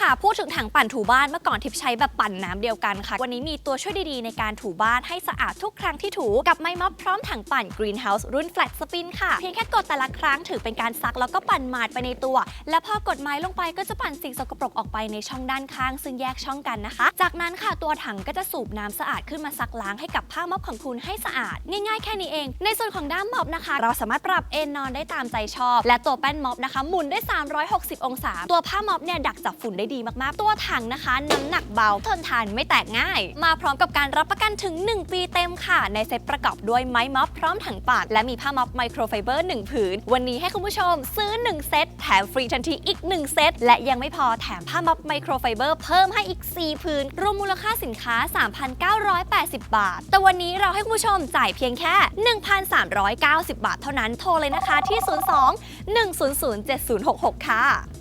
ค่ะพูดถึงถังปั่นถูบ้านเมื่อก่อนทิพย์ใช้แบบปั่นน้ำเดียวกันค่ะ วันนี้มีตัวช่วยดีๆ ในการถูบ้านให้สะอาดทุกครั้งที่ถูกับไม้ม็อบพร้อมถังปั่น Greenhouse รุ่น Flat Spin ค่ะ เพียงแค่กดแต่ละครั้งถือเป็นการซักแล้วก็ปั่นหมาดไปในตัว และพอกดไม้ลงไปก็จะปั่นสิ่งสกปรกออกไปในช่องด้านข้าง ซึ่งแยกช่องกันนะคะ จากนั้นค่ะตัวถังก็จะสูบน้ำสะอาดขึ้นมาซักล้างให้กับผ้าม็อบของคุณให้สะอาด ง่ายๆแค่นี้เอง ในส่วนของด้ามม็อบนะคะ เราสามารถปรับเอนนอนได้ตามใจชอบ และตัวแป้นม็อบนะคะหมุนได้ 360 องศา ตัวผ้าม็อบเนี่ยดักจับฝุ่นได้ดีมากๆ ตัวถังนะคะ น้ำหนักเบา ทนทานไม่แตกง่าย มาพร้อมกับการรับประกันถึง 1 ปีเต็มค่ะ ในเซ็ตประกอบด้วยไม้ม็อบพร้อมถังปาด และมีผ้าม็อบไมโครไฟเบอร์ 1 ผืน วันนี้ให้คุณผู้ชมซื้อ 1 เซ็ตแถมฟรีทันทีอีก 1 เซ็ตและยังไม่พอแถมผ้าม็อบไมโครไฟเบอร์เพิ่มให้อีก 4 ผืน รวมมูลค่าสินค้า 3,980 บาท แต่วันนี้เราให้คุณผู้ชมจ่ายเพียงแค่ 1,390 บาทเท่านั้นโทรเลยนะคะที่ 02 100 7066 ค่ะ